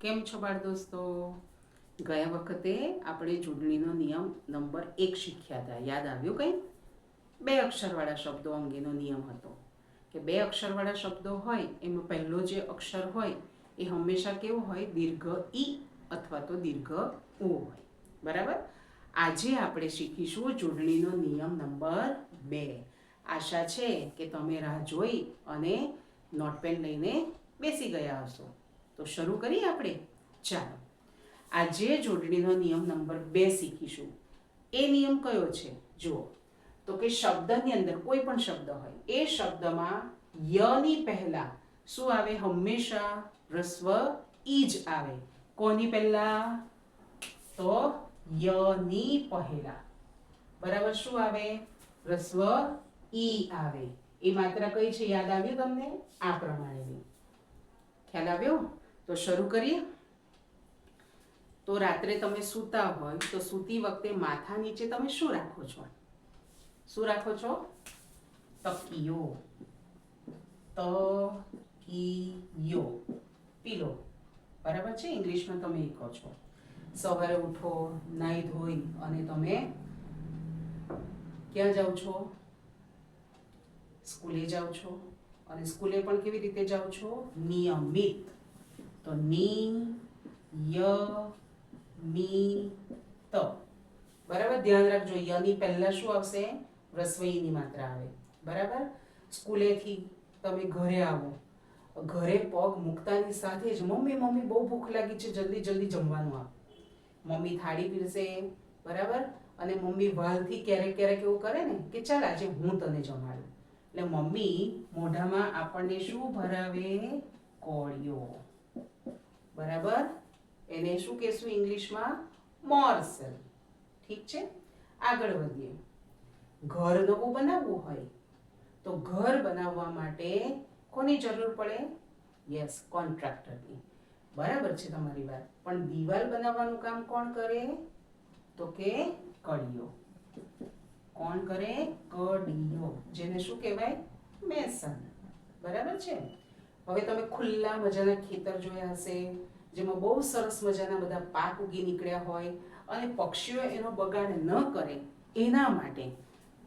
કેમ છો બાળ દોસ્તો? ગયા વખતે આપણે ચૂંટણીનો નિયમ નંબર એક શીખ્યા હતા. યાદ આવ્યું કંઈ? બે અક્ષરવાળા શબ્દો અંગેનો નિયમ હતો. કે બે અક્ષરવાળા શબ્દો હોય, એમાં પહેલો જે અક્ષર હોય, એ હંમેશા કેવો હોય? દીર્ઘ ઈ અથવા તો દીર્ઘ ઉ હોય. બરાબર? આજે આપણે શીખીશું ચૂંટણીનો નિયમ નંબર બે. આશા છે કે તમે રાહ જોઈ અને નોટપેન લઈને બેસી ગયા હશો. તો શરૂ કરીએ આપણે? ચાલો. આજે જોડણીનો નિયમ નંબર બે શીખીશું. એ નિયમ કયો છે? જુઓ. તો કે શબ્દની અંદર કોઈ પણ શબ્દ હોય, એ શબ્દમાં યની પહેલા શું આવે? હંમેશા રસ્વ ઈ જ આવે. કોની પહેલા? તો યની પહેલા. બરાબર શું આવે? રસ્વ ઈ આવે. એ માત્ર કઈ છે? યાદ આવ્યું તમને? આ પ્રમાણેની. ખ્યાલ આવ્યો? તો શરૂ કરીએ? તો રાત્રે તમે સૂતા હોય, તો સૂતી વખતે માથા નીચે તમે શું રાખો છો? શું રાખો છો? તકીયો. તકીયો. પીલો. બરાબર છે? ઇંગ્લિશમાં તમે એ કહો છો. સવારે ઉઠો, નાહી ધોઈ અને તમે ક્યાં જાઓ છો? સ્કૂલે જાઓ છો. અને સ્કૂલે પણ કેવી રીતે જાઓ છો? નિયમિત. તો ની ય, મી, ત. બરાબર? ધ્યાન રાખજો, યની પહેલા શું આવશે? રસવઈની માત્રા આવે. બરાબર? સ્કૂલેથી તમે ઘરે આવો. ઘરે પગ મૂકતાની સાથે જ મમ્મી મમ્મી બહુ ભૂખ લાગી છે, જલ્દી જલ્દી જમવાનું આપ. મમ્મી થાળી પીરસે. બરાબર? અને મમ્મી વાલથી ક્યારેક ક્યારેક એવું કરે ને કે ચાલ આજે હું તને જમાડું. એટલે મમ્મી મોઢામાં આપણને શું ભરાવે? કોળિયો. બરાબર? એને શું કહેશું ઇંગ્લિશમાં? મોર્સલ ઠીક છે? આગળ વધીએ. ઘર નવું બનાવવું હોય તો ઘર બનાવવા માટે કોની જરૂર પડે? યસ, કોન્ટ્રાક્ટરની. બરાબર છે તમારી વાત. પણ દિવાલ બનાવવાનું કામ કોણ કરે? તો કે કડીઓ. કોણ કરે? કડીઓ. જેને શું કહેવાય? મેસન. બરાબર છે? હવે તમે ખુલ્લા મજાના ખેતર જોયા હશે, જેમાં બહુ સરસ મજાના બધા પાક ઉગી નીકળ્યા હોય અને પક્ષીઓ એનો બગાડ ન કરે, એના માટે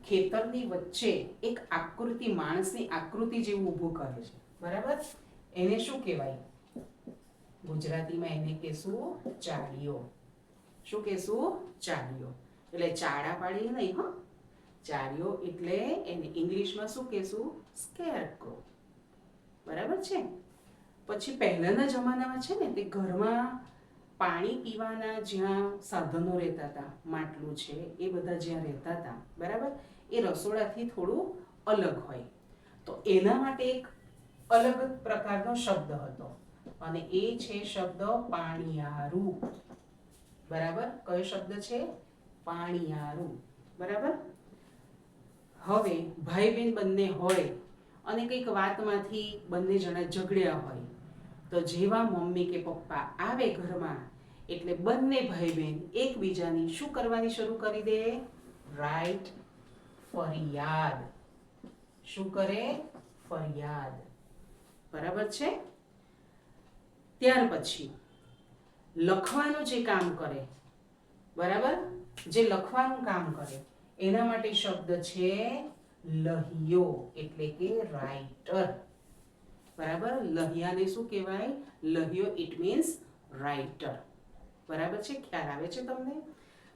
ખેતરની વચ્ચે એક આકૃતિ માણસની આકૃતિ જેવું ઊભું કરે છે. બરાબર? એને શું કહેવાય? ગુજરાતીમાં એને કહેશું ચાળીઓ શું કહેશું? ચાળીઓ એટલે ચાળા પાડી નહીં, હો. ચાળીઓ એટલે એને ઇંગ્લિશમાં શું કહેશું? સ્કેરક્રો બરાબર છે? પછી પહેલાના જમાનામાં છે ને, તે ઘરમાં પાણી પીવાના જ્યાં સાધનો રહેતા હતા, માટલું છે, એ બધા જ્યાં રહેતા હતા, બરાબર? એ રસોડાથી થોડું અલગ હોય. તો એના માટે એક અલગ પ્રકારનો શબ્દ હતો. અને એ છે શબ્દ પાણીયારું. બરાબર? કયો શબ્દ છે? પાણીયારું. બરાબર? હવે ભાઈ બહેન બંને હોય અને કંઈક વાતમાંથી બંને જણા ઝઘડ્યા હોય. તો જેવા મમ્મી કે પપ્પા આવે ઘરમાં, એટલે બંને ભાઈ બહેન એકબીજાની શું કરવાની શરૂ કરી દે? રાઈટ ફરિયાદ. શું કરે? ફરિયાદ. બરાબર છે? ત્યાર પછી લખવાનું જે કામ કરે, બરાબર? જે લખવાનું કામ કરે, એના માટે શબ્દ છે લહિયો એટલે કે રાઇટર બરાબર? લહિયાને શું કહેવાય? લહિયો ઇટ મીન્સ રાઇટર બરાબર છે? ખ્યાલ આવે છે તમને?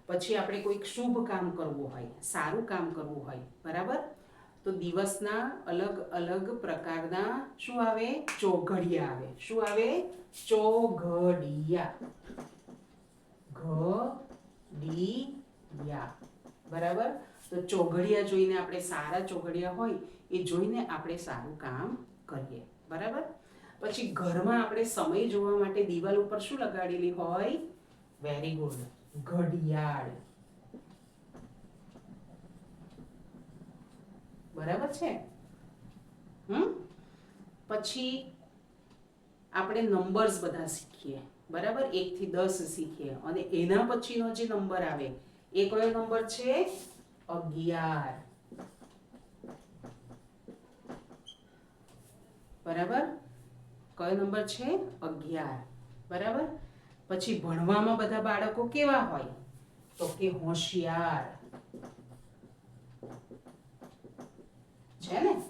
પછી આપણે કોઈક શુભ કામ કરવું હોય, સારું કામ કરવું હોય, બરાબર? તો દિવસના અલગ અલગ પ્રકારના શું આવે? ચોઘડિયા આવે. શું આવે? ચોઘડિયા. ઘડિયા. બરાબર? તો ચોઘડિયા જોઈને આપણે સારા ચોઘડિયા હોય એ જોઈને આપણે સારું કામ કરીએ. બરાબર? પછી ઘરમાં આપણે સમય જોવા માટે દિવાલ ઉપર શું લગાડેલી હોય? વેરી ગુડ ઘડિયાળ. બરાબર છે? હમ? પછી આપણે નંબર્સ બધા શીખીએ. બરાબર? એક થી દસ શીખીએ. અને એના પછીનો જે નંબર આવે, એ કયો નંબર છે? અગિયાર. બરાબર? કયો નંબર છે? અગિયાર. બરાબર? પછી ભણવામાં બધા બાળકો કેવા હોય? તો કે હોશિયાર. છે ને?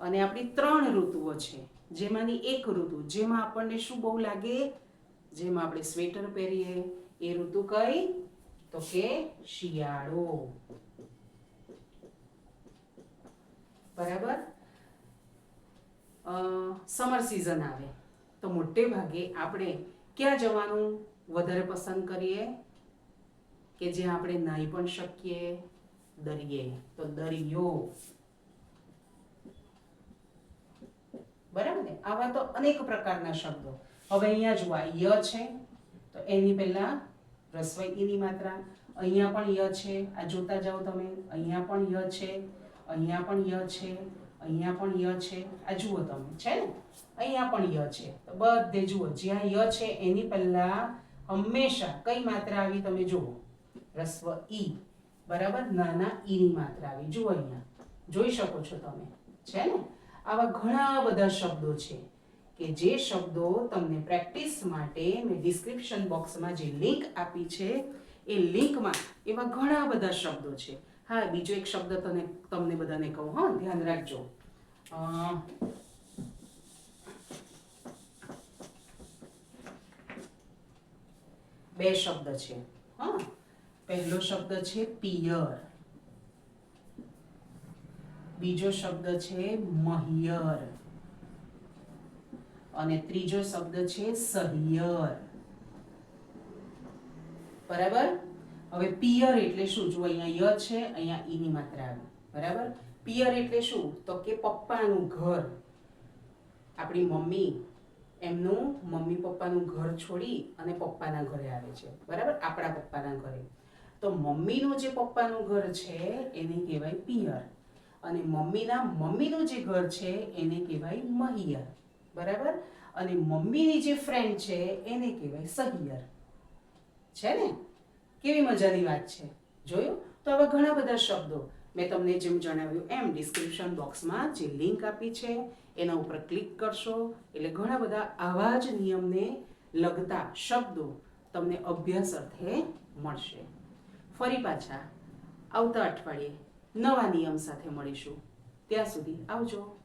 અને આપણી ત્રણ ઋતુઓ છે. જેમાંની એક ઋતુ, જેમાં આપણને શું બહુ લાગે? જેમાં આપણે સ્વેટર પહેરીએ. એ ઋતુ કઈ? તો કે શિયાળો. બરાબર? સમર સિઝન આવે. તો મોટે ભાગે આપણે ક્યાં જવાનું વધારે પસંદ કરીએ? કે જ્યાં આપણે નાહી પણ શકીએ? દરિયે. તો દરિયો. બરાબર ને? આવા તો અનેક પ્રકારના શબ્દો. હવે અહીંયા જોવા ય છે. તો એની પહેલા રસવઈ ઈની માત્રા. અહીંયા પણ ય છે. આ જોતા જાઓ તમે. અહીંયા પણ ય છે. અહીંયા પણ ય છે, અહીંયા પણ ય છે. આ જુઓ તમે, છે ને? અહીંયા પણ ય છે. તો બધે જુઓ, જ્યાં ય છે એની પહેલા હંમેશા કઈ માત્રા આવી તમે જુઓ? રસ્વ ઈ, બરાબર? નાના ઈની માત્રા આવી. જુઓ અહીંયા. જોઈ શકો છો તમે, છે ને? આવા ઘણા બધા શબ્દો છે કે જે શબ્દો તમને પ્રેક્ટિસ માટે મેં ડિસ્ક્રિપ્શન બોક્સમાં જે લિંક આપી છે, એ લિંકમાં એવા ઘણા બધા શબ્દો છે. હા, બીજો એક શબ્દ તને તમને બધાને કહું, હા, ધ્યાન રાખજો. બે શબ્દ છે, હા. પહેલો શબ્દ છે પિયર. બીજો શબ્દ છે મહિયર. અને ત્રીજો શબ્દ છે સહિયર. બરાબર? હવે પિયર એટલે શું? જો અહીંયા ય છે, અહીંયા ઈની માત્રા આવી. બરાબર? પિયર એટલે શું? તો કે પપ્પાનું ઘર. આપણી મમ્મી એમનું મમ્મી પપ્પાનું ઘર છોડી અને પપ્પાના ઘરે આવે છે. બરાબર? આપણા પપ્પાના ઘરે. તો મમ્મીનું જે પપ્પાનું ઘર છે, એને કહેવાય પિયર. અને મમ્મીના મમ્મીનું જે ઘર છે, એને કહેવાય મહિયર. બરાબર? અને મમ્મીની જે ફ્રેન્ડ છે, એને કહેવાય સહિયર. છે ને? કેવી મજાની વાત છે? જોયું? તો આવા ઘણા બધા શબ્દો. મેં તમને જેમ જણાવ્યું એમ ડિસ્ક્રિપ્શન બોક્સમાં જે લિંક આપી છે, એના ઉપર ક્લિક કરશો. એટલે ઘણા બધા આવા જ નિયમને લગતા શબ્દો તમને અભ્યાસ અર્થે મળશે. ફરી પાછા આવતા અઠવાડિયે નવા નિયમ સાથે મળીશું. ત્યાં સુધી આવજો.